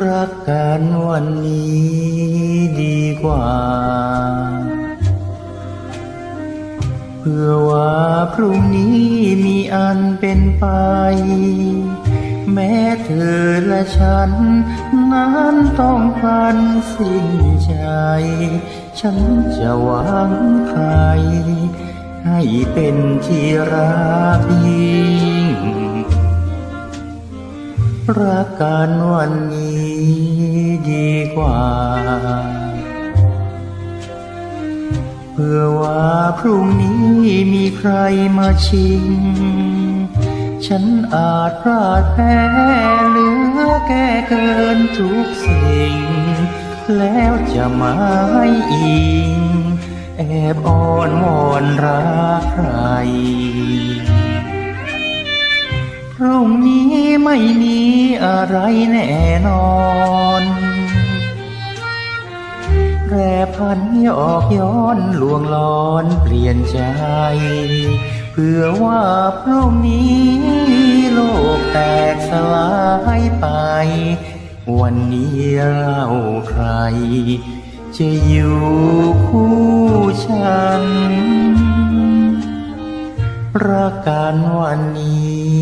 รักกันวันนี้ดีกว่า เพื่อว่าพรุ่งนี้มีอันเป็นไป แม้เธอและฉัน นั้นต้องพันสิ้นใจ ฉันจะหวังใคร ให้เป็นที่รักยิ่ง รักกันวันนี้ดีกว่า เพื่อว่าพรุ่งนี้มีใครมาชิง ฉันอาจพลาดแพ้เหลือแก้เกินทุกสิ่ง แล้วจะมาให้อิง แอบอ้อนวอนรักใคร รุ่งนี้ไม่มีอะไรแน่นอนแปรพันยอกย้อนลวงลอนเปลี่ยนใจ เพื่อว่าพรุ่งนี้โลกแตกสลายไป วันนี้เราใคร จะอยู่คู่ฉันรักกันวันนี้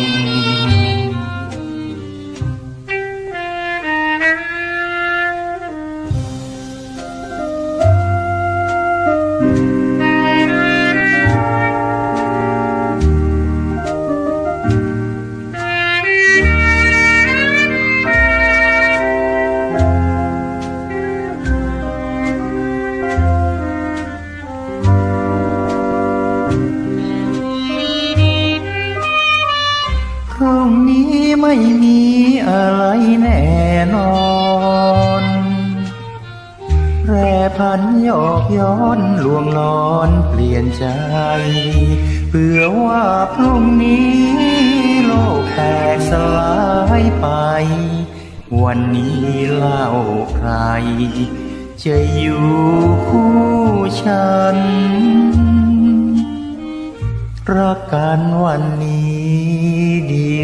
ไม่มีอะไรแน่นอนแปรพันยอกย้อนลวงลอนเปลี่ยนใจ เพื่อว่าพรุ่งนี้ โลกแตกสลายไป วันนี้เล่าใคร จะอยู่คู่ฉัน รักกันวันนี้